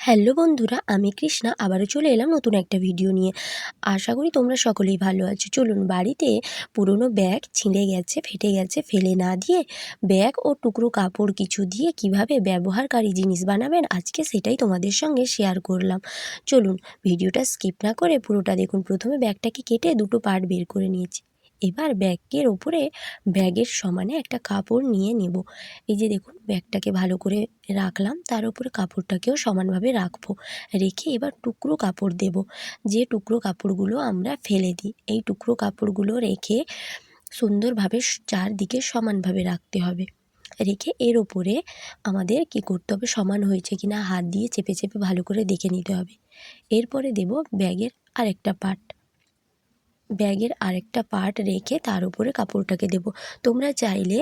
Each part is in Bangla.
হ্যালো বন্ধুরা, আমি কৃষ্ণা। আবারও চলে এলাম নতুন একটা ভিডিও নিয়ে। আশা করি তোমরা সকলেই ভালো আছো। চলুন, বাড়িতে পুরনো ব্যাগ ছিঁড়ে গেছে, ফেটে গেছে, ফেলে না দিয়ে ব্যাগ ও টুকরো কাপড় কিছু দিয়ে কীভাবে ব্যবহারকারী জিনিস বানাবেন, আজকে সেটাই তোমাদের সঙ্গে শেয়ার করলাম। চলুন ভিডিওটা স্কিপ না করে পুরোটা দেখুন। প্রথমে ব্যাগটাকে কেটে দুটো পার্ট বের করে নিয়েছি। এবার ব্যাগের ওপরে, ব্যাগের সমানে একটা কাপড় নিয়ে নেব। এই যে দেখুন, ব্যাগটাকে ভালো করে রাখলাম, তার উপরে কাপড়টাকেও সমানভাবে রাখব। রেখে এবার টুকরো কাপড় দেব। যে টুকরো কাপড়গুলো আমরা ফেলে দিই, এই টুকরো কাপড়গুলো রেখে সুন্দরভাবে চারদিকে সমানভাবে রাখতে হবে। রেখে এর ওপরে আমাদের কি করতে হবে, সমান হয়েছে কিনা হাত দিয়ে চেপে চেপে ভালো করে দেখে নিতে হবে। এরপরে দেব ব্যাগের আরেকটা পার্ট। ব্যাগের আরেকটা পার্ট রেখে তার উপরে কাপড়টাকে দেব। তোমরা চাইলে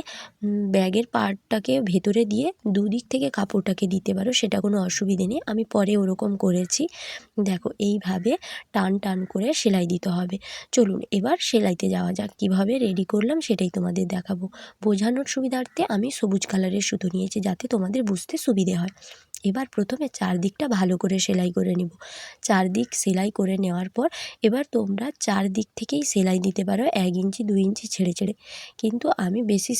ব্যাগের পার্টটাকে ভেতরে দিয়ে দুদিক থেকে কাপড়টাকে দিতে পারো, সেটা কোনো অসুবিধে নেই। আমি পরে ওরকম করেছি। দেখো, এইভাবে টান টান করে সেলাই দিতে হবে। চলুন, এবার সেলাইতে যাওয়া যাক। কীভাবে রেডি করলাম সেটাই তোমাদের দেখাবো। বোঝানোর সুবিধার্থে আমি সবুজ কালারের সুতো নিয়েছি, যাতে তোমাদের বুঝতে সুবিধে হয়। এবার প্রথমে চারদিকটা ভালো করে সেলাই করে নেব। চারদিক সেলাই করে নেওয়ার পর এবার তোমরা চারদিক থেকেই সেলাই দিতে পারো এক ইঞ্চি, দুই ইঞ্চি ছেড়ে ছেড়ে। কিন্তু আমি বেশি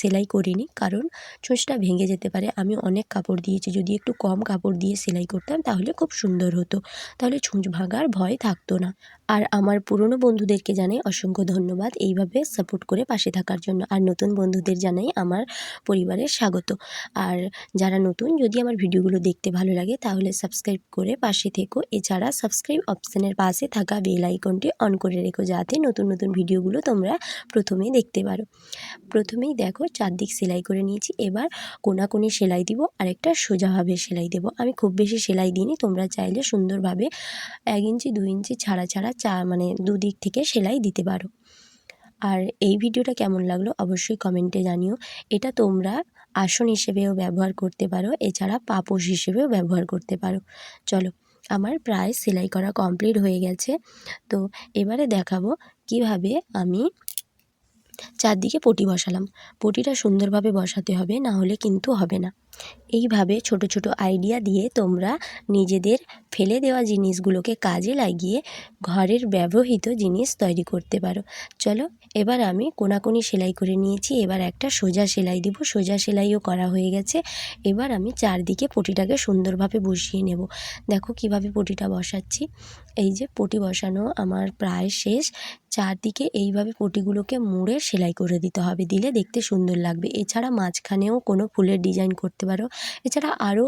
সেলাই করিনি কারণ চোঁচটা ভেঙে যেতে পারে। আমি অনেক কাপড় দিয়েছি। যদি একটু কম কাপড় দিয়ে সেলাই করতাম তাহলে খুব সুন্দর হতো। তাহলে ছুঁচ ভাঙার ভয় থাকতো না। আর আমার পুরনো বন্ধুদেরকে জানাই অসংখ্য ধন্যবাদ এইভাবে সাপোর্ট করে পাশে থাকার জন্য। আর নতুন বন্ধুদের জানাই আমার পরিবারের স্বাগত। আর যারা নতুন, যদি আমার ভিডিওগুলো দেখতে ভালো লাগে, তাহলে সাবস্ক্রাইব করে পাশে থেকো। এছাড়া সাবস্ক্রাইব অপশানের পাশে থাকা বেল আইকনটি অন করে রেখো, যাতে নতুন নতুন ভিডিওগুলো তোমরা প্রথমেই দেখতে পারো। প্রথমেই দেখো, চারদিক সেলাই করে নিয়েছি। এবার কোনাকুনি সেলাই দিব, আরেকটা সোজাভাবে সেলাই দেব। আমি খুব বেশি সেলাই দিইনি, তোমরা চাইলে সুন্দরভাবে এক ইঞ্চি দু ইঞ্চি ছাড়া ছাড়া চা মানে দুদিক থেকে সেলাই দিতে পারো। আর এই ভিডিওটা কেমন লাগল অবশ্যই কমেন্টে জানিও। এটা তোমরা আসন হিসেবেও ব্যবহার করতে পারো, এছাড়া পাপোশ হিসেবেও ব্যবহার করতে পারো। চলো, আমার প্রায় সেলাই করা কমপ্লিট হয়ে গেছে। তো এবারে দেখাবো কীভাবে আমি চারদিকে পটি বসালাম। পটিটা সুন্দরভাবে বসাতে হবে, না হলে কিন্তু হবে না। এইভাবে ছোট ছোট আইডিয়া দিয়ে তোমরা নিজেদের ফেলে দেওয়া জিনিসগুলোকে কাজে লাগিয়ে ঘরের ব্যবহৃত জিনিস তৈরি করতে পারো। চলো, এবার আমি কোনাকুনি সেলাই করে নিয়েছি। এবার একটা সোজা সেলাই দিব। সোজা সেলাইও করা হয়ে গেছে। এবার আমি চারদিকে পটিটাকে সুন্দরভাবে বসিয়ে নেব। দেখো কীভাবে পটিটা বসাচ্ছি। এই যে পটি বসানো আমার প্রায় শেষ। চারদিকে এইভাবে পটিগুলোকে মুড়ে সেলাই করে দিতে হবে। দিলে দেখতে সুন্দর লাগবে। এছাড়া মাঝখানেও কোনো ফুলের ডিজাইন করতে পারো। এছাড়া আরও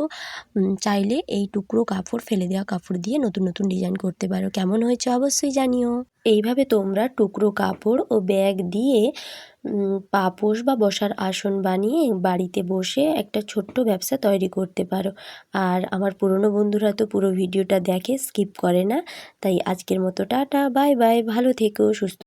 চাইলে এই টুকরো কাপড়, ফেলে দেওয়া কাপড় দিয়ে নতুন নতুন ডিজাইন করতে পারো। কেমন হয়েছে অবশ্যই জানিও। এইভাবে তোমরা টুকরো কাপড় ও ব্যাগ দিয়ে পাপোশ বা বসার আসন বানিয়ে বাড়িতে বসে একটা ছোট্ট ব্যবসা তৈরি করতে পারো। আর আমার পুরনো বন্ধুরা তো পুরো ভিডিওটা দেখে স্কিপ করে না। তাই আজকের মতো টাটা বাই বাই ভালো থেকো, সুস্থ